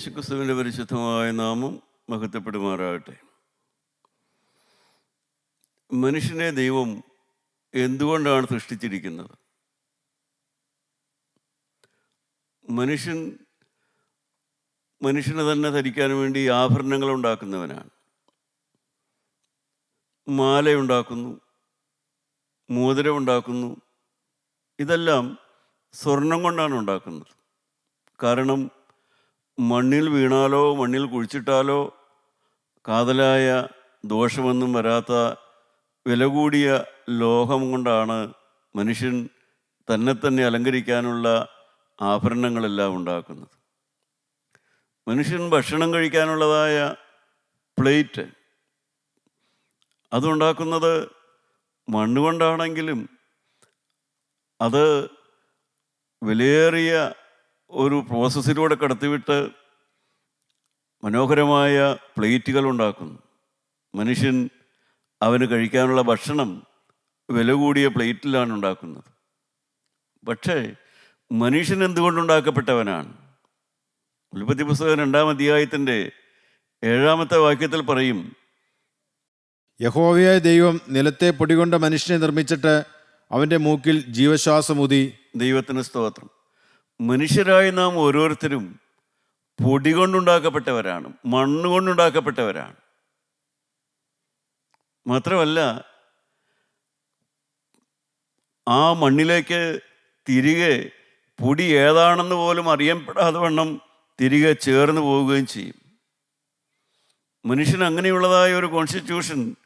യേശുക്രിസ്തുവിന്റെ പരിശുദ്ധമായ നാമം മഹത്വപ്പെടുമാറാകട്ടെ. മനുഷ്യനെ ദൈവം എന്തുകൊണ്ടാണ് സൃഷ്ടിച്ചിരിക്കുന്നത്? മനുഷ്യൻ മനുഷ്യനെ തന്നെ ധരിക്കാൻ വേണ്ടി ആഭരണങ്ങൾ ഉണ്ടാക്കുന്നവനാണ്. മാലയുണ്ടാക്കുന്നു മോതിരമുണ്ടാക്കുന്നു ഇതെല്ലാം സ്വർണം കൊണ്ടാണ് ഉണ്ടാക്കുന്നത്. കാരണം മണ്ണിൽ വീണാലോ മണ്ണിൽ കുഴിച്ചിട്ടാലോ കാതലായ ദോഷമൊന്നും വരാത്ത വില കൂടിയ ലോഹം കൊണ്ടാണ് മനുഷ്യൻ തന്നെ തന്നെ അലങ്കരിക്കാനുള്ള ആഭരണങ്ങളെല്ലാം ഉണ്ടാക്കുന്നത്. മനുഷ്യൻ ഭക്ഷണം കഴിക്കാനുള്ളതായ പ്ലേറ്റ് അതുണ്ടാക്കുന്നത് മണ്ണുകൊണ്ടാണെങ്കിലും അത് വിലയേറിയ ഒരു പ്രോസസ്സിലൂടെ കടത്തിവിട്ട് മനോഹരമായ പ്ലേറ്റുകൾ ഉണ്ടാക്കുന്നു. മനുഷ്യൻ അവന് കഴിക്കാനുള്ള ഭക്ഷണം വില കൂടിയ പ്ലേറ്റിലാണ് ഉണ്ടാക്കുന്നത്. പക്ഷേ മനുഷ്യൻ എന്തുകൊണ്ടുണ്ടാക്കപ്പെട്ടവനാണ്? ഉൽപ്പത്തി പുസ്തകം രണ്ടാം അധ്യായത്തിന്റെ ഏഴാമത്തെ വാക്യത്തിൽ പറയും യഹോവയായ ദൈവം നിലത്തെ പൊടികൊണ്ട മനുഷ്യനെ നിർമ്മിച്ചിട്ട് അവന്റെ മൂക്കിൽ ജീവശ്വാസമുതി. ദൈവത്തിന് സ്തോത്രം. മനുഷ്യരായ നാം ഓരോരുത്തരും പൊടി കൊണ്ടുണ്ടാക്കപ്പെട്ടവരാണ് മണ്ണ് കൊണ്ടുണ്ടാക്കപ്പെട്ടവരാണ്. മാത്രമല്ല ആ മണ്ണിലേക്ക് തിരികെ പൊടി ഏതാണെന്ന് പോലും അറിയപ്പെടാതെ വണ്ണം തിരികെ ചേർന്ന് പോവുകയും ചെയ്യും. മനുഷ്യൻ അങ്ങനെയുള്ളതായ ഒരു കോൺസ്റ്റിറ്റ്യൂഷൻ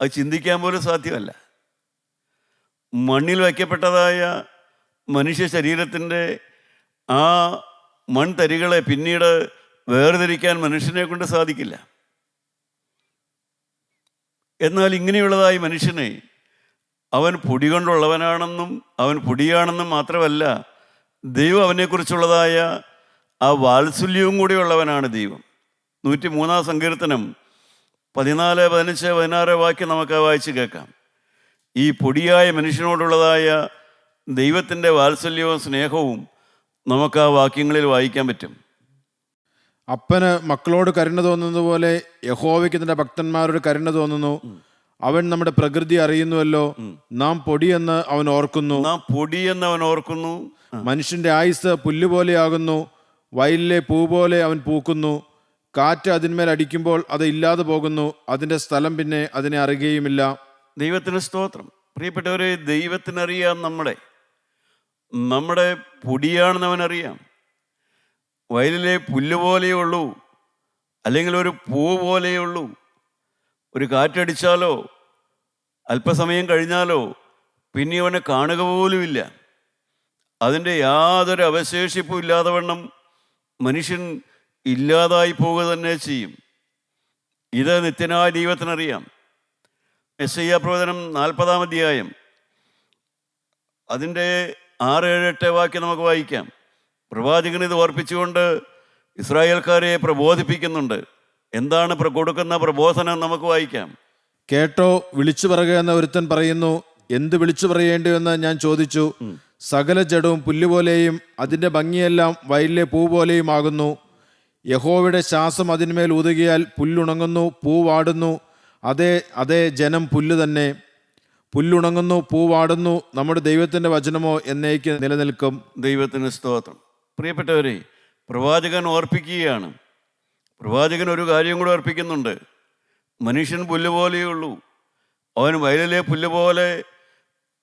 അത് ചിന്തിക്കാൻ പോലും സാധ്യമല്ല. മണ്ണിൽ വയ്ക്കപ്പെട്ടതായ മനുഷ്യ ശരീരത്തിന്റെ ആ മൺതരികളെ പിന്നീട് വേർതിരിക്കാൻ മനുഷ്യനെ കൊണ്ട് സാധിക്കില്ല. എന്നാൽ ഇങ്ങനെയുള്ളതായി മനുഷ്യനെ അവൻ പൊടി കൊണ്ടുള്ളവനാണെന്നും അവൻ പൊടിയാണെന്നും മാത്രമല്ല ദൈവം അവനെക്കുറിച്ചുള്ളതായ ആ വാത്സല്യവും കൂടി ഉള്ളവനാണ് ദൈവം. നൂറ്റി മൂന്നാം സങ്കീർത്തനം പതിനാല് പതിനഞ്ച് പതിനാറ് വാക്യം നമുക്ക് വായിച്ച് കേൾക്കാം. ഈ പൊടിയായ മനുഷ്യനോടുള്ളതായ ദൈവത്തിന്റെ വാത്സല്യവും സ്നേഹവും നമുക്ക് ആ വാക്യങ്ങളിൽ വായിക്കാൻ പറ്റും. അപ്പന് മക്കളോട് കരുണ തോന്നുന്നത് പോലെ യഹോവയ്ക്ക് തന്റെ ഭക്തന്മാരോട് കരുണ തോന്നുന്നു. അവൻ നമ്മുടെ പ്രകൃതി അറിയുന്നുവല്ലോ. നാം പൊടിയെന്ന് അവൻ ഓർക്കുന്നു. നാം പൊടിയെന്ന് അവൻ ഓർക്കുന്നു. മനുഷ്യന്റെ ആയുസ് പുല്ലുപോലെയാകുന്നു വയലിലെ പൂ പോലെ അവൻ പൂക്കുന്നു. കാറ്റ് അതിന്മേൽ അടിക്കുമ്പോൾ അത് ഇല്ലാതെ പോകുന്നു. അതിന്റെ സ്ഥലം പിന്നെ അതിനെ അറിയുകയുമില്ല. ദൈവത്തിന് സ്തോത്രം. പ്രിയപ്പെട്ടവരെ ദൈവത്തിനറിയാം നമ്മളെ. നമ്മുടെ പൊടിയാണെന്ന് അവനറിയാം വയലിലെ പുല്ല് പോലെയേ ഉള്ളൂ അല്ലെങ്കിൽ ഒരു പൂ പോലെയേ ഉള്ളൂ. ഒരു കാറ്റടിച്ചാലോ അല്പസമയം കഴിഞ്ഞാലോ പിന്നെ അവനെ കാണുക പോലുമില്ല. അതിന്റെ യാതൊരു അവശേഷിപ്പും ഇല്ലാതെ വണ്ണം മനുഷ്യൻ ഇല്ലാതായി പോവുക തന്നെ ചെയ്യും. ഇത് നിത്യനായ ദൈവത്തിനറിയാം. എസ് ഐ പ്രവചനം നാൽപ്പതാം അധ്യായം. അതിന്റെ ആറ് ഏഴ് എട്ട് വാക്യം നമുക്ക് വായിക്കാം. പ്രവാചകൻ ഇത് ഓർപ്പിച്ചുകൊണ്ട് ഇസ്രായേൽക്കാരെ പ്രബോധിപ്പിക്കുന്നുണ്ട്. എന്താണ് കൊടുക്കുന്ന പ്രബോധനം നമുക്ക് വായിക്കാം. കേട്ടോ വിളിച്ചു പറയുക എന്ന ഒരുത്തൻ പറയുന്നു. എന്ത് വിളിച്ചു എന്ന് ഞാൻ ചോദിച്ചു. സകല ജഡവും പുല്ലുപോലെയും അതിന്റെ ഭംഗിയെല്ലാം വയലിലെ പൂ പോലെയും ആകുന്നു. യഹോവയുടെ ശ്വാസം അതിന്മേൽ ഊതുകിയാൽ പുല്ലുണങ്ങുന്നു പൂവാടുന്നു അതേ അതേ ജനം പുല്ല് തന്നെ. പുല്ലുണങ്ങുന്നു പൂവാടുന്നു നമ്മുടെ ദൈവത്തിന്റെ വചനമോ എന്നേക്ക് നിലനിൽക്കും. ദൈവത്തിന് സ്തോത്രം. പ്രിയപ്പെട്ടവരെ പ്രവാചകൻ ഓർപ്പിക്കുകയാണ്. പ്രവാചകൻ ഒരു കാര്യം കൂടെ ഓർപ്പിക്കുന്നുണ്ട്. മനുഷ്യൻ പുല്ല് ഉള്ളൂ. അവൻ വയലിലെ പുല്ല് പോലെ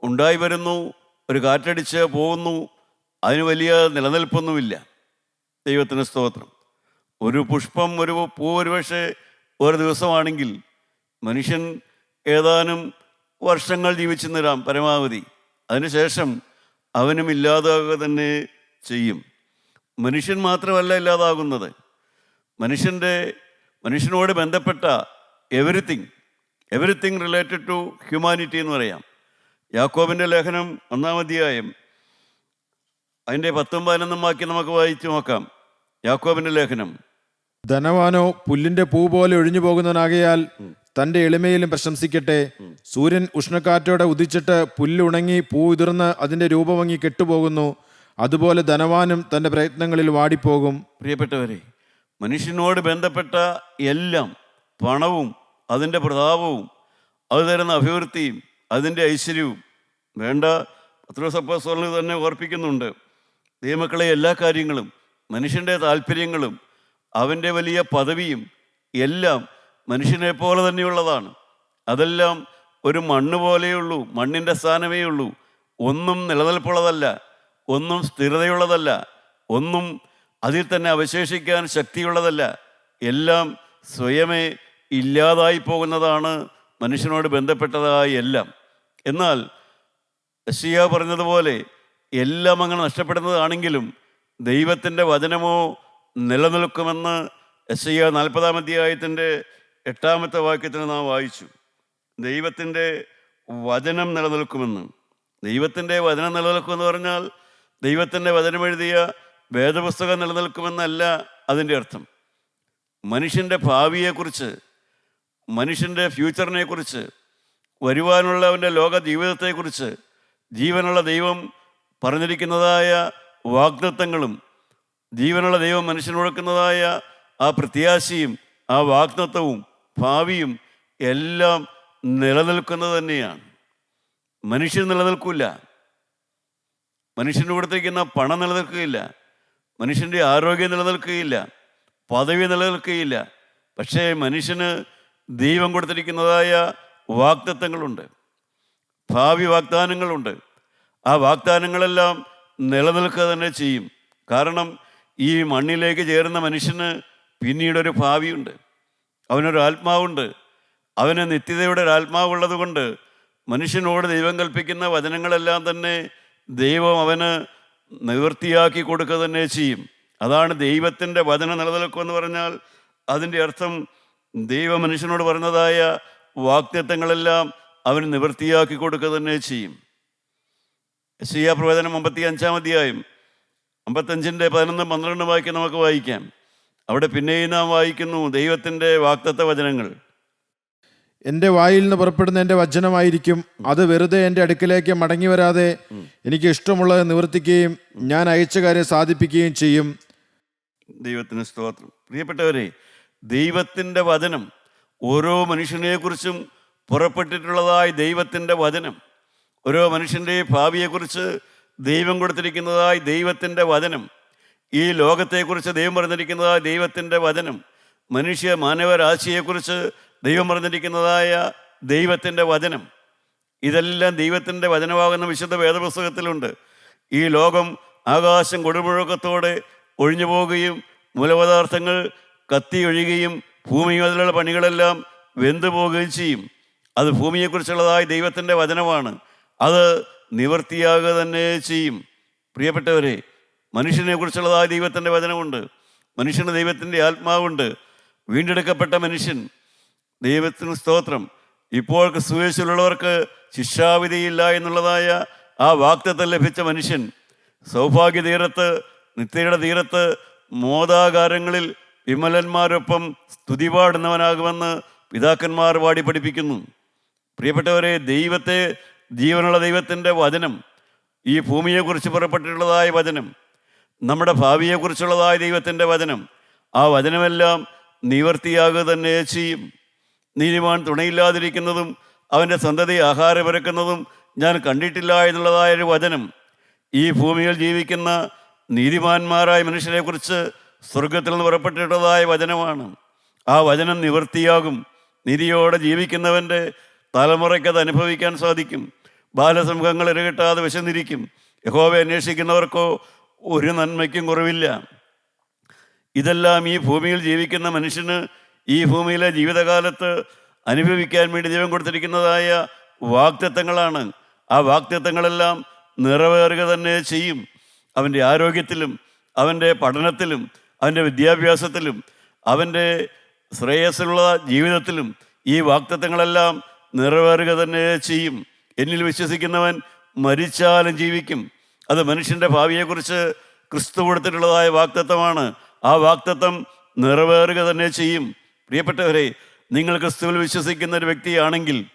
ഉണ്ടായി വരുന്നു ഒരു കാറ്റടിച്ച് പോകുന്നു അതിന് വലിയ നിലനിൽപ്പൊന്നുമില്ല. ദൈവത്തിന് സ്തോത്രം. ഒരു പുഷ്പം ഒരു പൂ ഒരുപക്ഷെ ഒരു ദിവസമാണെങ്കിൽ മനുഷ്യൻ ഏതാനും വർഷങ്ങൾ ജീവിച്ചു നിരാം പരമാവധി. അതിനുശേഷം അവനും ഇല്ലാതാകുക തന്നെ ചെയ്യും. മനുഷ്യൻ മാത്രമല്ല ഇല്ലാതാകുന്നത്. മനുഷ്യന്റെ മനുഷ്യനോട് ബന്ധപ്പെട്ട everything everything related to humanity എന്ന് പറയാം. യാക്കോബിന്റെ ലേഖനം ഒന്നാം അധ്യായം അതിന്റെ പത്തും പതിനൊന്നും ബാക്കി നമുക്ക് വായിച്ചു നോക്കാം. യാക്കോബിന്റെ ലേഖനം. ധനവാനോ പുല്ലിന്റെ പൂ പോലെ ഒഴിഞ്ഞു പോകുന്നവനാകയാൽ തന്റെ എളിമയിലും പ്രശംസിക്കട്ടെ. സൂര്യൻ ഉഷ്ണക്കാറ്റോടെ ഉദിച്ചിട്ട് പുല്ലുണങ്ങി പൂ ഉതിർന്ന് അതിന്റെ രൂപമങ്ങി കെട്ടുപോകുന്നു. അതുപോലെ ധനവാനും തന്റെ പ്രയത്നങ്ങളിൽ വാടിപ്പോകും. പ്രിയപ്പെട്ടവരെ മനുഷ്യനോട് ബന്ധപ്പെട്ട എല്ലാം പണവും അതിന്റെ പ്രതാപവും അത് തരുന്ന അഭിവൃദ്ധിയും അതിന്റെ ഐശ്വര്യവും വേണ്ട. പത്രോസപ്പോസ്തലന് തന്നെ ഓർപ്പിക്കുന്നുണ്ട്. ദൈവമക്കളെ എല്ലാ കാര്യങ്ങളും മനുഷ്യന്റെ താല്പര്യങ്ങളും അവന്റെ വലിയ പദവിയും എല്ലാം മനുഷ്യനെ പോലെ തന്നെയുള്ളതാണ്. അതെല്ലാം ഒരു മണ്ണ് പോലെയുള്ളൂ മണ്ണിന്റെ സ്ഥാനമേ ഉള്ളൂ. ഒന്നും നിലനിൽപ്പുള്ളതല്ല ഒന്നും സ്ഥിരതയുള്ളതല്ല ഒന്നും അതിൽ തന്നെ അവശേഷിക്കാൻ ശക്തിയുള്ളതല്ല. എല്ലാം സ്വയമേ ഇല്ലാതായി പോകുന്നതാണ് മനുഷ്യനോട് ബന്ധപ്പെട്ടതായ എല്ലാം. എന്നാൽ ഷിയ പറഞ്ഞതുപോലെ എല്ലാം അങ്ങനെ നഷ്ടപ്പെടുന്നതാണെങ്കിലും ദൈവത്തിന്റെ വചനമോ നിലനിൽക്കുമെന്ന് യശയ്യ നാൽപ്പതാം അധ്യായത്തിന്റെ എട്ടാമത്തെ വാക്യത്തിൽ നാം വായിച്ചു ദൈവത്തിന്റെ വചനം നിലനിൽക്കുമെന്ന്. ദൈവത്തിന്റെ വചനം നിലനിൽക്കുമെന്ന് പറഞ്ഞാൽ ദൈവത്തിന്റെ വചനം എഴുതിയ വേദപുസ്തകം നിലനിൽക്കുമെന്നല്ല അതിന്റെ അർത്ഥം. മനുഷ്യന്റെ ഭാവിയെക്കുറിച്ച് മനുഷ്യന്റെ ഫ്യൂച്ചറിനെക്കുറിച്ച് വരുവാനുള്ളവന്റെ ലോക ജീവിതത്തെക്കുറിച്ച് ജീവനുള്ള ദൈവം പറഞ്ഞിരിക്കുന്നതായ വാഗ്ദത്തങ്ങളും ജീവനുള്ള ദൈവം മനുഷ്യന് കൊടുക്കുന്നതായ ആ പ്രത്യാശയും ആ വാഗ്ദത്തവും ഭാവിയും എല്ലാം നിലനിൽക്കുന്നത് തന്നെയാണ്. മനുഷ്യൻ നിലനിൽക്കില്ല മനുഷ്യന്റെ കൊടുത്തിരിക്കുന്ന പണം നിലനിൽക്കുകയില്ല. മനുഷ്യന്റെ ആരോഗ്യം നിലനിൽക്കുകയില്ല. പദവി നിലനിൽക്കുകയില്ല. പക്ഷേ മനുഷ്യന് ദൈവം കൊടുത്തിരിക്കുന്നതായ വാഗ്ദത്വങ്ങളുണ്ട് ഭാവി വാഗ്ദാനങ്ങളുണ്ട്. ആ വാഗ്ദാനങ്ങളെല്ലാം നിലനിൽക്കുക തന്നെ ചെയ്യും. കാരണം ഈ മണ്ണിലേക്ക് ചേരുന്ന മനുഷ്യന് പിന്നീടൊരു ഭാവിയുണ്ട്. അവനൊരു ആത്മാവുണ്ട്. അവന് നിത്യതയുടെ ഒരു ആത്മാവുള്ളത് കൊണ്ട് മനുഷ്യനോട് ദൈവം കൽപ്പിക്കുന്ന വചനങ്ങളെല്ലാം തന്നെ ദൈവം അവന് നിവൃത്തിയാക്കി കൊടുക്കുക തന്നെ ചെയ്യും. അതാണ് ദൈവത്തിന്റെ വചനം നിലനിൽക്കുമെന്ന് പറഞ്ഞാൽ അതിന്റെ അർത്ഥം ദൈവ മനുഷ്യനോട് പറഞ്ഞതായ വാക്തത്വങ്ങളെല്ലാം അവന് നിവൃത്തിയാക്കി കൊടുക്കുക തന്നെ ചെയ്യും. സിയ പ്രവചനം അമ്പത്തി അഞ്ചാം അധ്യായം അമ്പത്തഞ്ചിന്റെ പതിനൊന്ന് പന്ത്രണ്ട് വാക്യം നമുക്ക് വായിക്കാം. അവിടെ പിന്നെയും നാം വായിക്കുന്നു ദൈവത്തിന്റെ വാക്തത്വ വചനങ്ങൾ. എന്റെ വായിൽ നിന്ന് പുറപ്പെടുന്ന എന്റെ വചനമായിരിക്കും. അത് വെറുതെ എന്റെ അടുക്കിലേക്ക് മടങ്ങി വരാതെ എനിക്ക് ഇഷ്ടമുള്ളത് നിവർത്തിക്കുകയും ഞാൻ അയച്ച കാര്യം സാധിപ്പിക്കുകയും ചെയ്യും. ദൈവത്തിന് സ്തോത്രം. പ്രിയപ്പെട്ടവരെ ദൈവത്തിന്റെ വചനം ഓരോ മനുഷ്യനെക്കുറിച്ചും പുറപ്പെട്ടിട്ടുള്ളതായി ദൈവത്തിന്റെ വചനം ഓരോ മനുഷ്യന്റെ ഭാവിയെക്കുറിച്ച് ദൈവം കൊടുത്തിരിക്കുന്നതായി ദൈവത്തിന്റെ വചനം ഈ ലോകത്തെക്കുറിച്ച് ദൈവം പറഞ്ഞിരിക്കുന്നതായ ദൈവത്തിന്റെ വചനം മനുഷ്യ മാനവരാശിയെക്കുറിച്ച് ദൈവം പറഞ്ഞിരിക്കുന്നതായ ദൈവത്തിന്റെ വചനം ഇതെല്ലാം ദൈവത്തിന്റെ വചനമാകുന്ന വിശുദ്ധ വേദപുസ്തകത്തിലുണ്ട്. ഈ ലോകം ആകാശം കൊടുമുഴക്കത്തോടെ ഒഴിഞ്ഞു പോവുകയും മൂലപദാർത്ഥങ്ങൾ കത്തി ഭൂമി ഭൂമിയിലുള്ള പണികളെല്ലാം വെന്തു പോവുകയും ചെയ്യും. അത് ഭൂമിയെക്കുറിച്ചുള്ളതായ ദൈവത്തിന്റെ വചനമാണ്. അത് നിവർത്തിയാകുക തന്നെ ചെയ്യും. പ്രിയപ്പെട്ടവരെ മനുഷ്യനെ കുറിച്ചുള്ളതായ ദൈവത്തിന്റെ വചനമുണ്ട്. മനുഷ്യന് ദൈവത്തിന്റെ ആത്മാവുണ്ട്. വീണ്ടെടുക്കപ്പെട്ട മനുഷ്യൻ. ദൈവത്തിന് സ്തോത്രം. ഇപ്പോൾ സുവേശിലുള്ളവർക്ക് ശിക്ഷാവിധിയില്ല എന്നുള്ളതായ ആ വാക്തത്വം ലഭിച്ച മനുഷ്യൻ സൗഭാഗ്യ തീരത്ത് നിത്യയുടെ തീരത്ത് മോദാകാരങ്ങളിൽ വിമലന്മാരൊപ്പം സ്തുതി പാടുന്നവനാകുമെന്ന് പിതാക്കന്മാർ പാടി പഠിപ്പിക്കുന്നു. പ്രിയപ്പെട്ടവരെ ദൈവത്തെ ജീവനുള്ള ദൈവത്തിന്റെ വചനം ഈ ഭൂമിയെക്കുറിച്ച് പുറപ്പെട്ടിട്ടുള്ളതായ വചനം നമ്മുടെ ഭാവിയെക്കുറിച്ചുള്ളതായ ദൈവത്തിന്റെ വചനം. ആ വചനമെല്ലാം നിവർത്തിയാകുക തന്നെ ചെയ്യും. നീതിമാൻ തുണയില്ലാതിരിക്കുന്നതും അവന്റെ സന്തതി ആഹാരമിറക്കുന്നതും ഞാൻ കണ്ടിട്ടില്ല എന്നുള്ളതായ ഒരു വചനം. ഈ ഭൂമിയിൽ ജീവിക്കുന്ന നീതിമാന്മാരായ മനുഷ്യരെക്കുറിച്ച് സ്വർഗത്തിൽ നിന്ന് പുറപ്പെട്ടിട്ടുള്ളതായ വചനമാണ്. ആ വചനം നിവൃത്തിയാകും നിധിയോടെ ജീവിക്കുന്നവന്റെ തലമുറയ്ക്ക് അത് അനുഭവിക്കാൻ സാധിക്കും. ബാലസംഘങ്ങൾ ഇരകിട്ടാതെ വിശന്നിരിക്കും. യഹോവെ അന്വേഷിക്കുന്നവർക്കോ ഒരു നന്മയ്ക്കും കുറവില്ല. ഇതെല്ലാം ഈ ഭൂമിയിൽ ജീവിക്കുന്ന മനുഷ്യന് ഈ ഭൂമിയിലെ ജീവിതകാലത്ത് അനുഭവിക്കാൻ വേണ്ടി ദൈവം കൊടുത്തിരിക്കുന്നതായ വാക്തത്വങ്ങളാണ് ആ വാക്തത്വങ്ങളെല്ലാം നിറവേറുക തന്നെ ചെയ്യും. അവന്റെ ആരോഗ്യത്തിലും അവന്റെ പഠനത്തിലും അവന്റെ വിദ്യാഭ്യാസത്തിലും അവന്റെ ശ്രേയസ്സുള്ള ജീവിതത്തിലും ഈ വാക്തത്വങ്ങളെല്ലാം നിറവേറുക തന്നെ ചെയ്യും. എന്നിൽ വിശ്വസിക്കുന്നവൻ മരിച്ചാലും ജീവിക്കും. അത് മനുഷ്യന്റെ ഭാവിയെക്കുറിച്ച് ക്രിസ്തു കൊടുത്തിട്ടുള്ളതായ വാക്തത്വമാണ്. ആ വാക്തത്വം നിറവേറുക തന്നെ ചെയ്യും. പ്രിയപ്പെട്ടവരെ നിങ്ങൾ ക്രിസ്തുവിൽ വിശ്വസിക്കുന്ന ഒരു വ്യക്തിയാണെങ്കിൽ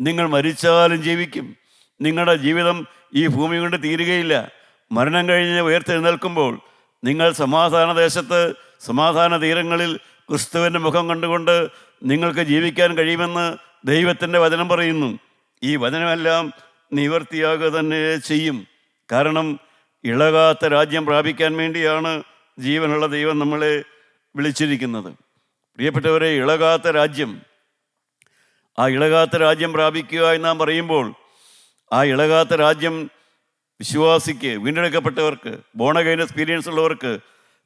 നിങ്ങൾ മരിച്ചാലും ജീവിക്കും. നിങ്ങളുടെ ജീവിതം ഈ ഭൂമി കൊണ്ട് തീരുകയില്ല. മരണം കഴിഞ്ഞ് ഉയർത്തെഴുന്നേൽക്കുമ്പോൾ നിങ്ങൾ സമാധാന ദേശത്ത് സമാധാന തീരങ്ങളിൽ ക്രിസ്തുവിന്റെ മുഖം കണ്ടുകൊണ്ട് നിങ്ങൾക്ക് ജീവിക്കാൻ കഴിയുമെന്ന് ദൈവത്തിന്റെ വചനം പറയുന്നു. ഈ വചനമെല്ലാം നിവർത്തിയാകുക തന്നെ ചെയ്യും. കാരണം ഇളകാത്ത രാജ്യം പ്രാപിക്കാൻ വേണ്ടിയാണ് ജീവനുള്ള ദൈവം നമ്മളെ വിളിച്ചിരിക്കുന്നത്. പ്രിയപ്പെട്ടവരെ ഇളകാത്ത രാജ്യം ആ ഇളകാത്ത രാജ്യം പ്രാപിക്കുക എന്ന് നാം പറയുമ്പോൾ ആ ഇളകാത്ത രാജ്യം വിശ്വാസിക്ക് വീണ്ടെടുക്കപ്പെട്ടവർക്ക് ബോണഗൈൻ എക്സ്പീരിയൻസ് ഉള്ളവർക്ക്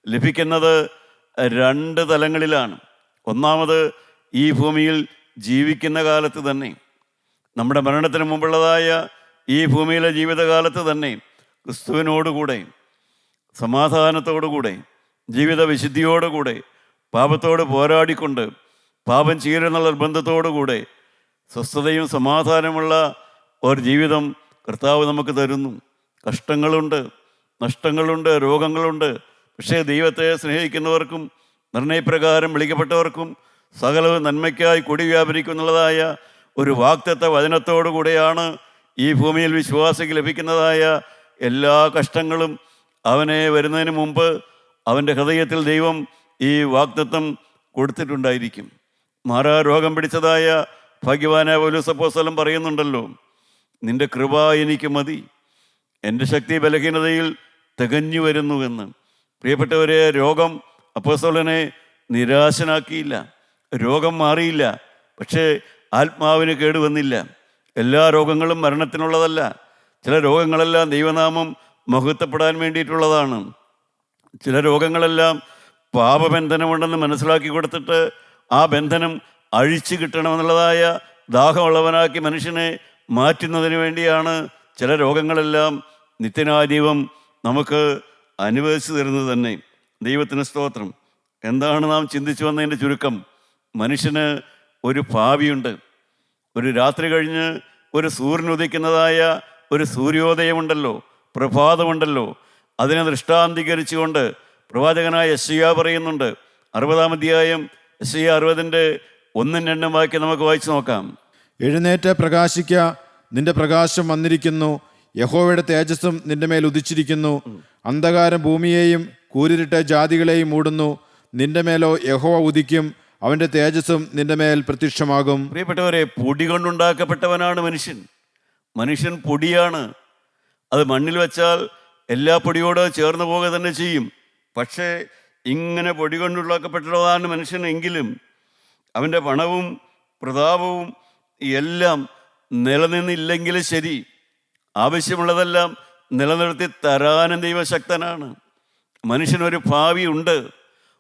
ലഭിക്കുന്നത് രണ്ട് തലങ്ങളിലാണ്. ഒന്നാമത് ഈ ഭൂമിയിൽ ജീവിക്കുന്ന കാലത്ത് തന്നെ. നമ്മുടെ മരണത്തിന് മുമ്പുള്ളതായ ഈ ഭൂമിയിലെ ജീവിതകാലത്ത് തന്നെ ക്രിസ്തുവിനോടുകൂടെ സമാധാനത്തോടുകൂടെ ജീവിത വിശുദ്ധിയോടുകൂടെ പാപത്തോട് പോരാടിക്കൊണ്ട് പാപം ചെയ്യലെന്നുള്ള നിർബന്ധത്തോടുകൂടെ സ്വസ്ഥതയും സമാധാനമുള്ള ഒരു ജീവിതം കർത്താവ് നമുക്ക് തരുന്നു. കഷ്ടങ്ങളുണ്ട് നഷ്ടങ്ങളുണ്ട് രോഗങ്ങളുണ്ട്. പക്ഷേ ദൈവത്തെ സ്നേഹിക്കുന്നവർക്കും നിർണയപ്രകാരം വിളിക്കപ്പെട്ടവർക്കും സകലവും നന്മയ്ക്കായി കൊടി വ്യാപരിക്കുന്നുള്ളതായ ഒരു വാക്തത്വ വചനത്തോടു കൂടെയാണ് ഈ ഭൂമിയിൽ വിശ്വാസിക്ക് ലഭിക്കുന്നതായ എല്ലാ കഷ്ടങ്ങളും അവനെ വരുന്നതിന് മുമ്പ് അവന്റെ ഹൃദയത്തിൽ ദൈവം ഈ വാക്തത്വം കൊടുത്തിട്ടുണ്ടായിരിക്കും. മാറാ രോഗം പിടിച്ചതായ ഭഗവാന പോലീസപ്പോസ്തലം പറയുന്നുണ്ടല്ലോ നിന്റെ കൃപ എനിക്ക് മതി. എന്റെ ശക്തി ബലഹീനതയിൽ തികഞ്ഞു വരുന്നുവെന്ന് പ്രിയപ്പെട്ടവരെ രോഗം അപ്പോസ്തലനെ നിരാശനാക്കിയില്ല. രോഗം മാറിയില്ല. പക്ഷേ ആത്മാവിന് കേടുവന്നില്ല. എല്ലാ രോഗങ്ങളും മരണത്തിനുള്ളതല്ല. ചില രോഗങ്ങളെല്ലാം ദൈവനാമം മഹത്വപ്പെടാൻ വേണ്ടിയിട്ടുള്ളതാണ്. ചില രോഗങ്ങളെല്ലാം പാപബന്ധനമുണ്ടെന്ന് മനസ്സിലാക്കി കൊടുത്തിട്ട് ആ ബന്ധനം അഴിച്ചു കിട്ടണമെന്നുള്ളതായ ദാഹമുള്ളവനാക്കി മനുഷ്യനെ മാറ്റുന്നതിന് വേണ്ടിയാണ് ചില രോഗങ്ങളെല്ലാം നിത്യനായ ദൈവം നമുക്ക് അനുവദിച്ചു തരുന്നത് തന്നെ. ദൈവത്തിന് സ്തോത്രം. എന്താണ് നാം ചിന്തിച്ചു വന്നതിന്റെ ചുരുക്കം? മനുഷ്യന് ഒരു ഭാവിയുണ്ട്. ഒരു രാത്രി കഴിഞ്ഞ് ഒരു സൂര്യൻ ഉദിക്കുന്നതായ ഒരു സൂര്യോദയമുണ്ടല്ലോ പ്രഭാതമുണ്ടല്ലോ. അതിനെ ദൃഷ്ടാന്തീകരിച്ചുകൊണ്ട് പ്രവാചകനായ യശയ്യ പറയുന്നുണ്ട്. അറുപതാം അധ്യായം യശയ്യ അറുപതിന്റെ ഒന്നും രണ്ടും വാക്യം നമുക്ക് വായിച്ചു നോക്കാം. എഴുന്നേറ്റ് പ്രകാശിക്ക നിന്റെ പ്രകാശം വന്നിരിക്കുന്നു. യഹോവയുടെ തേജസ്സും നിന്റെ മേൽ ഉദിച്ചിരിക്കുന്നു. അന്ധകാരം ഭൂമിയെയും കൂരിരുട്ട ജാതികളെയും മൂടുന്നു. നിന്റെ മേലോ യഹോവ ഉദിക്കും. അവന്റെ തേജസ്സും നിന്റെ മേൽ പ്രത്യക്ഷമാകും. പ്രിയപ്പെട്ടവരെ പൊടി കൊണ്ടുണ്ടാക്കപ്പെട്ടവനാണ് മനുഷ്യൻ. മനുഷ്യൻ പൊടിയാണ്. അത് മണ്ണിൽ വെച്ചാൽ എല്ലാ പൊടിയോട് ചേർന്ന് പോകുക തന്നെ ചെയ്യും. പക്ഷേ ഇങ്ങനെ പൊടി കൊണ്ടുണ്ടാക്കപ്പെട്ടതാണ് മനുഷ്യൻ എങ്കിലും അവന്റെ പണവും പ്രതാപവും എല്ലാം നിലനിന്നില്ലെങ്കിൽ ശരി. ആവശ്യമുള്ളതെല്ലാം നിലനിർത്തി തരാനും ദൈവശക്തനാണ്. മനുഷ്യനൊരു ഭാവിയുണ്ട്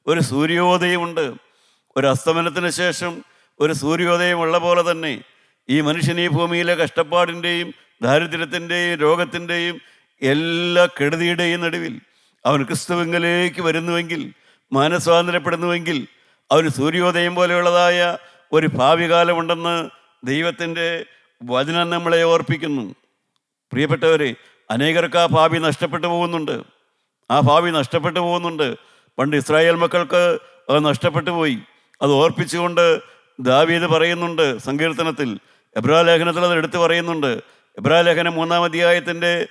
ഒരു സൂര്യോദയമുണ്ട്. ഒരു അസ്തമനത്തിന് ശേഷം ഒരു സൂര്യോദയം ഉള്ള പോലെ തന്നെ ഈ മനുഷ്യൻ ഈ ഭൂമിയിലെ കഷ്ടപ്പാടിന്റെയും ദാരിദ്ര്യത്തിന്റെയും രോഗത്തിന്റെയും എല്ലാ കെടുതിയുടെയും നടുവിൽ അവൻ ക്രിസ്തുവിങ്കലേക്ക് വരുന്നുവെങ്കിൽ മാനസ്വാതന്ത്ര്യപ്പെടുന്നുവെങ്കിൽ അവന് സൂര്യോദയം പോലെയുള്ളതായ ഒരു ഭാവികാലമുണ്ടെന്ന് ദൈവത്തിന്റെ വചനം നമ്മളെ ഓർപ്പിക്കുന്നു. പ്രിയപ്പെട്ടവരെ അനേകർക്ക് ആ ഭാവി നഷ്ടപ്പെട്ടു പോകുന്നുണ്ട്. ആ ഭാവി നഷ്ടപ്പെട്ടു പോകുന്നുണ്ട്. പണ്ട് ഇസ്രായേൽ മക്കൾക്ക് അത് നഷ്ടപ്പെട്ടു പോയി. അത് ഓർപ്പിച്ചുകൊണ്ട് ദാവീദ് പറയുന്നുണ്ട് സങ്കീർത്തനത്തിൽ. എബ്രാ ലേഖനത്തിൽ അത് എടുത്തു പറയുന്നുണ്ട്. എബ്രാ ലേഖനം മൂന്നാം അധ്യായത്തിന്റെ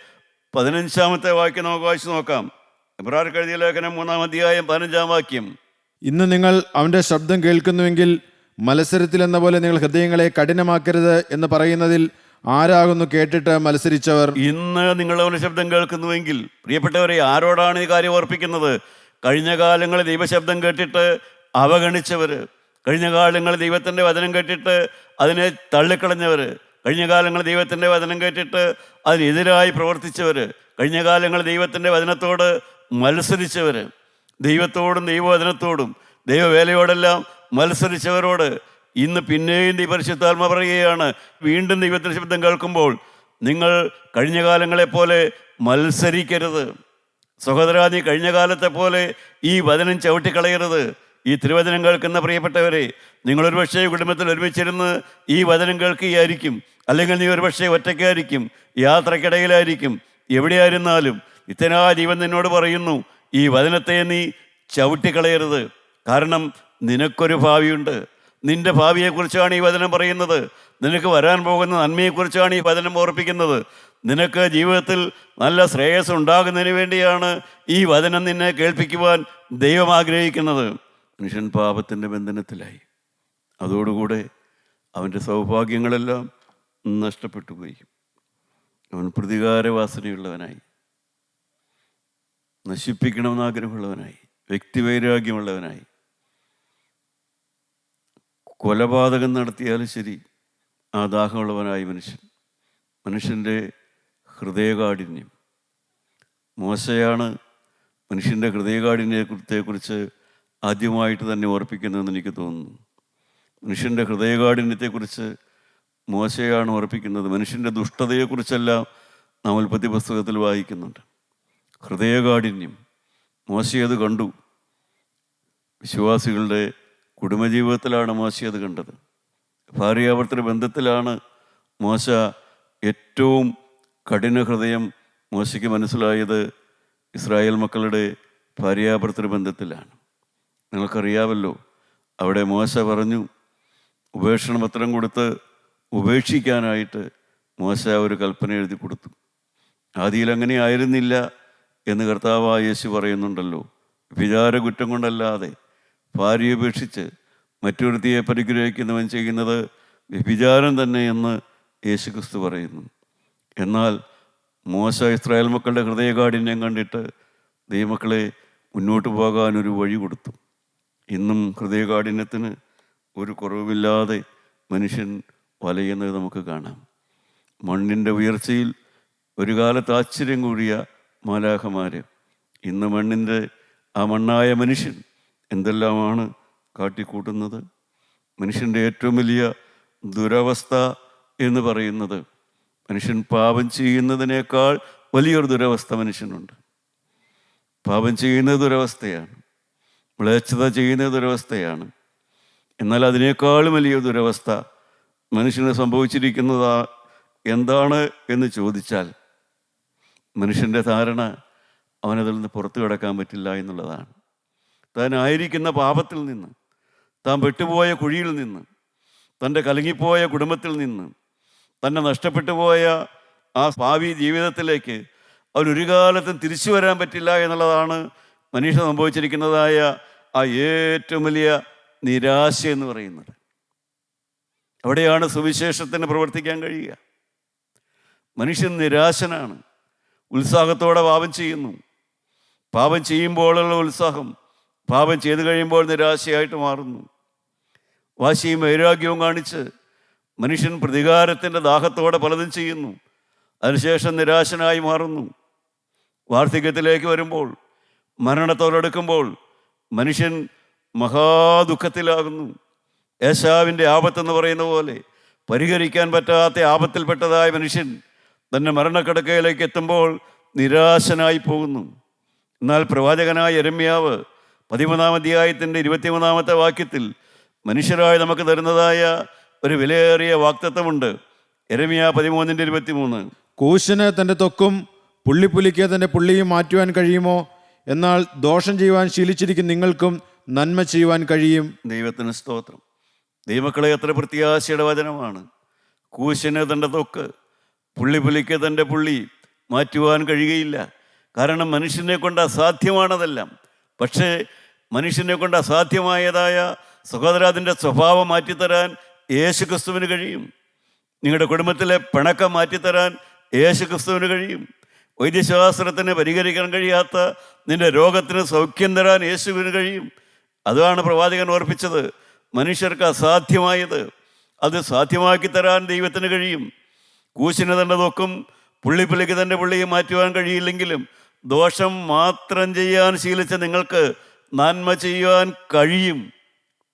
പതിനഞ്ചാമത്തെ വാക്യം നമുക്ക് വായിച്ചു നോക്കാം. എബ്രാർക്ക് എഴുതിയ ലേഖനം മൂന്നാം അധ്യായം പതിനഞ്ചാം വാക്യം. ഇന്ന് നിങ്ങൾ അവന്റെ ശബ്ദം കേൾക്കുന്നുവെങ്കിൽ മത്സരത്തിൽ എന്ന പോലെ നിങ്ങൾ ഹൃദയങ്ങളെ കഠിനമാക്കരുത് എന്ന് പറയുന്നതിൽ ആരാകുന്നു കേട്ടിട്ട് മത്സരിച്ചവർ? ഇന്ന് നിങ്ങൾ അവന്റെ ശബ്ദം കേൾക്കുന്നുവെങ്കിൽ പ്രിയപ്പെട്ടവരെ ആരോടാണ് ഈ കാര്യം ഓർപ്പിക്കുന്നത്? കഴിഞ്ഞ കാലങ്ങളിൽ ദൈവശബ്ദം കേട്ടിട്ട് അവഗണിച്ചവർ. കഴിഞ്ഞ കാലങ്ങളിൽ ദൈവത്തിന്റെ വചനം കേട്ടിട്ട് അതിനെ തള്ളിക്കളഞ്ഞവർ. കഴിഞ്ഞ കാലങ്ങളിൽ ദൈവത്തിന്റെ വചനം കേട്ടിട്ട് അതിനെതിരായി പ്രവർത്തിച്ചവർ. കഴിഞ്ഞ കാലങ്ങളിൽ ദൈവത്തിന്റെ വചനത്തോട് മത്സരിച്ചവർ. ദൈവത്തോടും ദൈവവചനത്തോടും ദൈവവേലയോടെല്ലാം മത്സരിച്ചവരോട് ഇന്ന് പിന്നെയും ദൈവപരിശുദ്ധാത്മ പരിശുദ്ധാത്മ പറയുകയാണ്. വീണ്ടും ദൈവത്തിന്റെ ശബ്ദം കേൾക്കുമ്പോൾ നിങ്ങൾ കഴിഞ്ഞ കാലങ്ങളെപ്പോലെ മത്സരിക്കരുത്. സഹോദരാ നീ കഴിഞ്ഞ കാലത്തെ പോലെ ഈ വചനം ചവിട്ടിക്കളയരുത്. ഈ തിരുവചനം കേൾക്കുന്ന പ്രിയപ്പെട്ടവരെ നിങ്ങളൊരു പക്ഷേ കുടുംബത്തിൽ ഒരുമിച്ചിരുന്ന് ഈ വചനം കേൾക്കുകയായിരിക്കും. അല്ലെങ്കിൽ നീ ഒരു പക്ഷേ ഒറ്റയ്ക്കായിരിക്കും യാത്രക്കിടയിലായിരിക്കും എവിടെയായിരുന്നാലും ഇത്തനാ ജീവൻ നിന്നോട് പറയുന്നു ഈ വചനത്തെ നീ ചവിട്ടിക്കളയരുത്. കാരണം നിനക്കൊരു ഭാവിയുണ്ട്. നിന്റെ ഭാവിയെക്കുറിച്ചാണ് ഈ വചനം പറയുന്നത്. നിനക്ക് വരാൻ പോകുന്ന നന്മയെക്കുറിച്ചാണ് ഈ വചനം ഓർപ്പിക്കുന്നത്. നിനക്ക് ജീവിതത്തിൽ നല്ല ശ്രേയസ് ഉണ്ടാകുന്നതിന് വേണ്ടിയാണ് ഈ വചനം നിന്നെ കേൾപ്പിക്കുവാൻ ദൈവം ആഗ്രഹിക്കുന്നത്. മനുഷ്യൻ പാപത്തിന്റെ ബന്ധനത്തിലായി. അതോടുകൂടെ അവന്റെ സൗഭാഗ്യങ്ങളെല്ലാം നഷ്ടപ്പെട്ടു പോയി. അവൻ പ്രതികാരവാസനയുള്ളവനായി. നശിപ്പിക്കണമെന്ന് ആഗ്രഹമുള്ളവനായി. വ്യക്തിവൈരാഗ്യമുള്ളവനായി. കൊലപാതകം നടത്തിയാലും ശരി ആ ദാഹമുള്ളവനായി മനുഷ്യൻ. മനുഷ്യന്റെ ഹൃദയകാഠിന്യം. മോശയാണ് മനുഷ്യന്റെ ഹൃദയകാഠിന്യത്തെക്കുറിച്ച് ആദ്യമായിട്ട് തന്നെ ഓർപ്പിക്കുന്നതെന്ന് എനിക്ക് തോന്നുന്നു. മനുഷ്യന്റെ ഹൃദയകാഠിന്യത്തെക്കുറിച്ച് മോശയാണ് ഓർപ്പിക്കുന്നത്. മനുഷ്യന്റെ ദുഷ്ടതയെക്കുറിച്ചല്ല നാം ഉൽപ്പത്തി പുസ്തകത്തിൽ വായിക്കുന്നുണ്ട്. ഹൃദയകാഠിന്യം. മോശയത് കണ്ടു. വിശ്വാസികളുടെ കുടുംബജീവിതത്തിലാണ് മോശ അത് കണ്ടത്. ഭാര്യാവർത്തന ബന്ധത്തിലാണ് മോശ ഏറ്റവും കഠിന ഹൃദയം മോശയ്ക്ക് മനസ്സിലായത് ഇസ്രായേൽ മക്കളുടെ ഭാര്യാഭർത്തൃ ബന്ധത്തിലാണ്. നിങ്ങൾക്കറിയാമല്ലോ. അവിടെ മോശ പറഞ്ഞു ഉപേക്ഷണ പത്രം കൊടുത്ത് ഉപേക്ഷിക്കാനായിട്ട് മോശ ഒരു കൽപ്പന എഴുതി കൊടുത്തു. ആദിയിൽ അങ്ങനെ ആയിരുന്നില്ല എന്ന് കർത്താവായ യേശു പറയുന്നുണ്ടല്ലോ. വിചാര കുറ്റം കൊണ്ടല്ലാതെ ഭാര്യയെ ഉപേക്ഷിച്ച് മറ്റൊരുത്തിയെ പരിഗ്രഹിക്കുന്നവൻ ചെയ്യുന്നത് വ്യഭിചാരം തന്നെ എന്ന് യേശു ക്രിസ്തു പറയുന്നു. എന്നാൽ മോശ ഇസ്രായേൽ മക്കളുടെ ഹൃദയകാഠിന്യം കണ്ടിട്ട് ദൈവമക്കളെ മുന്നോട്ട് പോകാൻ ഒരു വഴി കൊടുത്തു. ഇന്നും ഹൃദയകാഠിന്യത്തിന് ഒരു കുറവുമില്ലാതെ മനുഷ്യൻ വലയുന്നത് നമുക്ക് കാണാം. മണ്ണിന്റെ ഉയർച്ചയിൽ ഒരു കാലത്ത് ആശ്ചര്യം കൂടിയ മാലാഹമാർ ഇന്ന് മണ്ണിന്റെ ആ മണ്ണായ മനുഷ്യൻ എന്തെല്ലാമാണ് കാട്ടിക്കൂട്ടുന്നത്? മനുഷ്യന്റെ ഏറ്റവും വലിയ ദുരവസ്ഥ എന്ന് പറയുന്നത് മനുഷ്യൻ പാപം ചെയ്യുന്നതിനേക്കാൾ വലിയൊരു ദുരവസ്ഥ മനുഷ്യനുണ്ട്. പാപം ചെയ്യുന്നത് ദുരവസ്ഥയാണ്. മ്ലേച്ഛത ചെയ്യുന്ന ദുരവസ്ഥയാണ്. എന്നാൽ അതിനേക്കാളും വലിയ ദുരവസ്ഥ മനുഷ്യന് സംഭവിച്ചിരിക്കുന്നതാ എന്താണ് എന്ന് ചോദിച്ചാൽ മനുഷ്യന്റെ ധാരണ അവനതിൽ നിന്ന് പുറത്തു കിടക്കാൻ പറ്റില്ല എന്നുള്ളതാണ്. താൻ ആയിരിക്കുന്ന പാപത്തിൽ നിന്ന് താൻ പെട്ടുപോയ കുഴിയിൽ നിന്ന് തന്റെ കലങ്ങിപ്പോയ കുടുംബത്തിൽ നിന്ന് തന്നെ നഷ്ടപ്പെട്ടു പോയ ആ ഭാവി ജീവിതത്തിലേക്ക് അവനൊരു കാലത്തും തിരിച്ചു വരാൻ പറ്റില്ല എന്നുള്ളതാണ് മനുഷ്യ സംഭവിച്ചിരിക്കുന്നതായ ആ ഏറ്റവും വലിയ നിരാശ എന്ന് പറയുന്നത്. അവിടെയാണ് സുവിശേഷത്തിന് പ്രവർത്തിക്കാൻ കഴിയുക. മനുഷ്യൻ നിരാശനാണ്. ഉത്സാഹത്തോടെ പാപം ചെയ്യുന്നു. പാപം ചെയ്യുമ്പോഴുള്ള ഉത്സാഹം പാപം ചെയ്തു കഴിയുമ്പോൾ നിരാശയായിട്ട് മാറുന്നു. വാശിയും വൈരാഗ്യവും കാണിച്ച് മനുഷ്യൻ പ്രതികാരത്തിന്റെ ദാഹത്തോടെ പലതും ചെയ്യുന്നു. അതിനുശേഷം നിരാശനായി മാറുന്നു. വാർദ്ധക്യത്തിലേക്ക് വരുമ്പോൾ മരണത്തോടടുക്കുമ്പോൾ മനുഷ്യൻ മഹാദുഃഖത്തിലാകുന്നു. യേശാവിന്റെ ആപത്തെന്ന് പറയുന്ന പോലെ പരിഹരിക്കാൻ പറ്റാത്ത ആപത്തിൽപ്പെട്ടതായ മനുഷ്യൻ തന്നെ മരണക്കിടക്കയിലേക്ക് എത്തുമ്പോൾ നിരാശനായി പോകുന്നു. എന്നാൽ പ്രവാചകനായ എരമ്യാവ് പതിമൂന്നാം അധ്യായത്തിന്റെ ഇരുപത്തിമൂന്നാമത്തെ വാക്യത്തിൽ മനുഷ്യരായി നമുക്ക് തരുന്നതായ ഒരു വിലയേറിയ വാക്തത്വമുണ്ട്. എരമിയ പതിമൂന്നിന്റെ ഇരുപത്തിമൂന്ന്. കൂശന് തന്റെ തൊക്കും പുള്ളിപ്പുലിക്ക് തന്റെ പുള്ളിയും മാറ്റുവാൻ കഴിയുമോ? എന്നാൽ ദോഷം ചെയ്യുവാൻ ശീലിച്ചിരിക്കും നിങ്ങൾക്കും നന്മ ചെയ്യുവാൻ കഴിയും. ദൈവത്തിന് സ്തോത്രം. ദൈവക്കളെ എത്ര പ്രത്യാശയുടെ വചനമാണ്. കൂശന് തന്റെ തൊക്ക് പുള്ളി പുലിക്ക് തന്റെ പുള്ളി മാറ്റുവാൻ കഴിയുകയില്ല. കാരണം മനുഷ്യനെ കൊണ്ട് അസാധ്യമാണതെല്ലാം. പക്ഷേ മനുഷ്യനെ കൊണ്ട് അസാധ്യമായതായ സഹോദരാതിന്റെ സ്വഭാവം മാറ്റിത്തരാൻ യേശു ക്രിസ്തുവിന് കഴിയും. നിങ്ങളുടെ കുടുംബത്തിലെ പിണക്കം മാറ്റിത്തരാൻ യേശു ക്രിസ്തുവിന് കഴിയും. വൈദ്യശാസ്ത്രത്തിന് പരിഹരിക്കാൻ കഴിയാത്ത നിന്റെ രോഗത്തിന് സൗഖ്യം തരാൻ യേശുവിന് കഴിയും. അതാണ് പ്രവാചകൻ ഓർപ്പിച്ചത്. മനുഷ്യർക്ക് അസാധ്യമായത്. അത് സാധ്യമാക്കി തരാൻ ദൈവത്തിന് കഴിയും. കൂശിന് തന്റെ തൊക്കും പുള്ളിപ്പുള്ളിക്ക് തന്റെ പുള്ളിയെ മാറ്റുവാൻ കഴിയില്ലെങ്കിലും ദോഷം മാത്രം ചെയ്യാൻ ശീലിച്ച നിങ്ങൾക്ക് നന്മ ചെയ്യുവാൻ കഴിയും.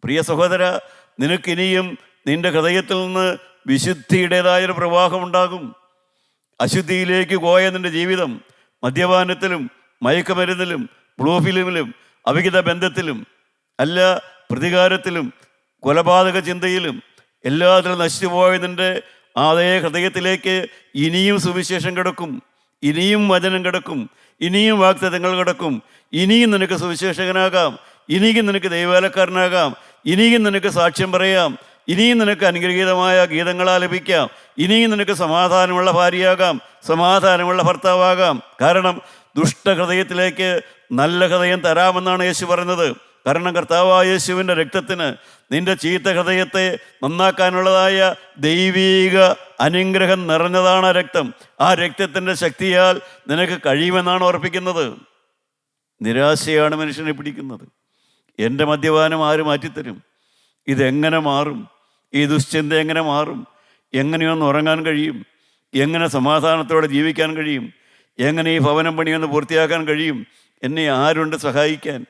പ്രിയ സഹോദര നിനക്കിനിയും നിന്റെ ഹൃദയത്തിൽ നിന്ന് വിശുദ്ധിയുടേതായൊരു പ്രവാഹം ഉണ്ടാകും അശുദ്ധിയിലേക്ക് പോയ നിന്റെ ജീവിതം മദ്യപാനത്തിലും മയക്കുമരുന്നിലും ബ്ലൂഫിലിമിലും അവിഹിത ബന്ധത്തിലും അല്ല പ്രതികാരത്തിലും കൊലപാതക ചിന്തയിലും എല്ലാത്തിലും നശിച്ചുപോയ നിന്റെ അതേ ഹൃദയത്തിലേക്ക് ഇനിയും സുവിശേഷം കിടക്കും ഇനിയും വചനം കിടക്കും ഇനിയും വാക്തത്വങ്ങൾ കിടക്കും ഇനിയും നിനക്ക് സുവിശേഷകനാകാം ഇനിയും നിനക്ക് ദൈവവേലക്കാരനാകാം ഇനിയും നിനക്ക് സാക്ഷ്യം പറയാം ഇനിയും നിനക്ക് അനുഗ്രഹീതമായ ഗീതങ്ങളാ ലഭിക്കാം. ഇനിയും നിനക്ക് സമാധാനമുള്ള ഭാര്യയാകാം സമാധാനമുള്ള ഭർത്താവാകാം. കാരണം ദുഷ്ടഹൃദയത്തിലേക്ക് നല്ല ഹൃദയം തരാമെന്നാണ് യേശു പറയുന്നത്. കാരണം കർത്താവായ യേശുവിന്റെ രക്തത്തിന് നിന്റെ ചീത്ത ഹൃദയത്തെ നന്നാക്കാനുള്ളതായ ദൈവീക അനുഗ്രഹം നിറഞ്ഞതാണ് ആ രക്തം. ആ രക്തത്തിന്റെ ശക്തിയാൽ നിനക്ക് കഴിയുമെന്നാണ് ഓർപ്പിക്കുന്നത്. നിരാശയാണ് മനുഷ്യനെ പിടിക്കുന്നത്. എന്റെ മദ്യപാനം ആര് മാറ്റിത്തരും? ഇതെങ്ങനെ മാറും? ഈ ദുശ്ചിന്ത എങ്ങനെ മാറും? എങ്ങനെയൊന്ന് ഉറങ്ങാൻ കഴിയും? എങ്ങനെ സമാധാനത്തോടെ ജീവിക്കാൻ കഴിയും? എങ്ങനെ ഈ ഭവനം പണിയൊന്ന് പൂർത്തിയാക്കാൻ കഴിയും? എന്നെ ആരുണ്ട് സഹായിക്കാൻ?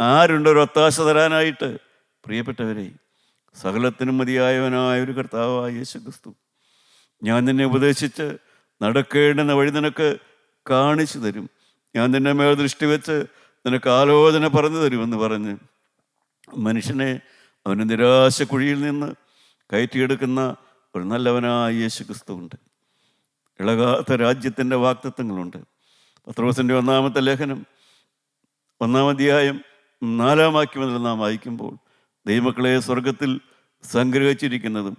ആരുണ്ട് ഒരു ഒത്താശ തരാനായിട്ട്? പ്രിയപ്പെട്ടവരെ സകലത്തിനും മതിയായവനായ ഒരു കർത്താവായ യേശു ക്രിസ്തു ഞാൻ നിന്നെ ഉപദേശിച്ച് നടക്കേണ്ടുന്ന വഴി നിനക്ക് കാണിച്ചു തരും. ഞാൻ നിന്നെ മേൽ ദൃഷ്ടി വെച്ച് നിനക്ക് ആലോചന പറഞ്ഞു തരുമെന്ന് പറഞ്ഞ് മനുഷ്യനെ അവന്റെ നിരാശ കുഴിയിൽ നിന്ന് കയറ്റിയെടുക്കുന്ന ഒരു നല്ലവനായ യേശു ക്രിസ്തുവുണ്ട് ഇളകാത്ത രാജ്യത്തിന്റെ വാക്തത്വങ്ങളുണ്ട്. പത്രോസിന്റെ ഒന്നാമത്തെ ലേഖനം ഒന്നാം അധ്യായം നാലാം വാക്യം മുതൽ നാം വായിക്കുമ്പോൾ ദൈവമക്കളെ സ്വർഗത്തിൽ സംഗ്രഹിച്ചിരിക്കുന്നതും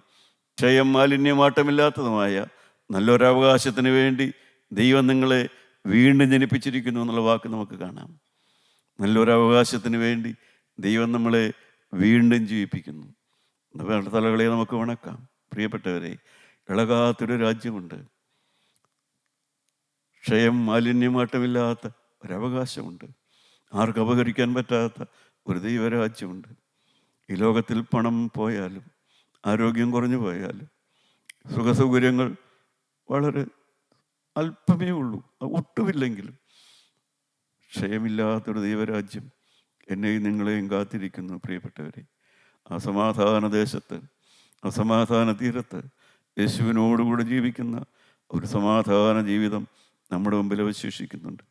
ക്ഷയം മാലിന്യമാട്ടമില്ലാത്തതുമായ നല്ലൊരവകാശത്തിന് വേണ്ടി ദൈവം നിങ്ങളെ വീണ്ടും ജനിപ്പിച്ചിരിക്കുന്നു എന്നുള്ള വാക്ക് നമുക്ക് കാണാം. നല്ലൊരവകാശത്തിന് വേണ്ടി ദൈവം നമ്മളെ വീണ്ടും ജീവിപ്പിക്കുന്നു. നമ്മുടെ തലകളെ നമുക്ക് വണക്കാം പ്രിയപ്പെട്ടവരെ ഇളകാത്തൊരു രാജ്യമുണ്ട്. ക്ഷയം മാലിന്യമാട്ടമില്ലാത്ത ഒരവകാശമുണ്ട്. ആർക്കും അപഹരിക്കാൻ പറ്റാത്ത ഒരു ദൈവരാജ്യമുണ്ട്. ഈ ലോകത്തിൽ പണം പോയാലും ആരോഗ്യം കുറഞ്ഞു പോയാലും സുഖസൗകര്യങ്ങൾ വളരെ അല്പമേ ഉള്ളൂ. ഒട്ടുമില്ലെങ്കിലും ക്ഷയമില്ലാത്തൊരു ദൈവരാജ്യം എന്നെയും നിങ്ങളെയും കാത്തിരിക്കുന്നു പ്രിയപ്പെട്ടവരെ. ആ സമാധാന ദേശത്ത് അസമാധാന സമാധാന തീരത്ത് യേശുവിനോടുകൂടെ ജീവിക്കുന്ന ഒരു സമാധാന ജീവിതം നമ്മുടെ മുമ്പിൽ അവശേഷിക്കുന്നുണ്ട്.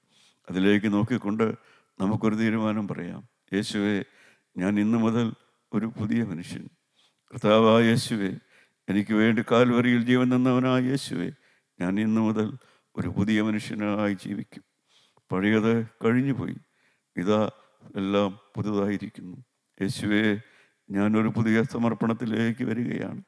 അതിലേക്ക് നോക്കിക്കൊണ്ട് നമുക്കൊരു തീരുമാനം പറയാം. യേശുവെ ഞാൻ ഇന്നു മുതൽ ഒരു പുതിയ മനുഷ്യൻ. കർത്താവായ യേശുവെ എനിക്ക് വേണ്ടി കാൽവരിയിൽ ജീവൻ നിന്നവനായ യേശുവെ ഞാൻ ഇന്നു മുതൽ ഒരു പുതിയ മനുഷ്യനായി ജീവിക്കും. പഴയത് കഴിഞ്ഞുപോയി. ഇതാ എല്ലാം പുതുതായിരിക്കുന്നു. യേശുവെ ഞാനൊരു പുതിയ സമർപ്പണത്തിലേക്ക് വരികയാണ്.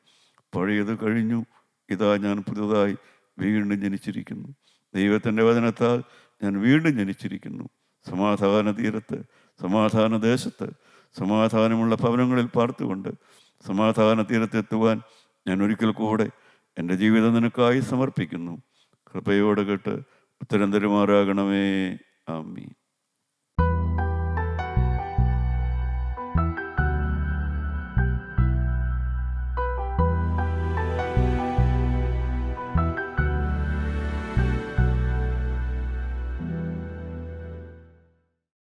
പഴയത് കഴിഞ്ഞു. ഇതാ ഞാൻ പുതുതായി വീണ്ടും ജനിച്ചിരിക്കുന്നു. ദൈവത്തിന്റെ വചനത്താൽ ഞാൻ വീണ്ടും ജനിച്ചിരിക്കുന്നു. സമാധാന തീരത്ത് സമാധാന ദേശത്ത് സമാധാനമുള്ള ഭവനങ്ങളിൽ പാർത്തുകൊണ്ട് സമാധാന തീരത്തെത്തുവാൻ ഞാൻ ഒരിക്കൽ കൂടെ എന്റെ ജീവിതം നിനക്കായി സമർപ്പിക്കുന്നു. കൃപയോടെ കേട്ട് ഉത്തരം തരുമാറാകണമേ. ആമീൻ.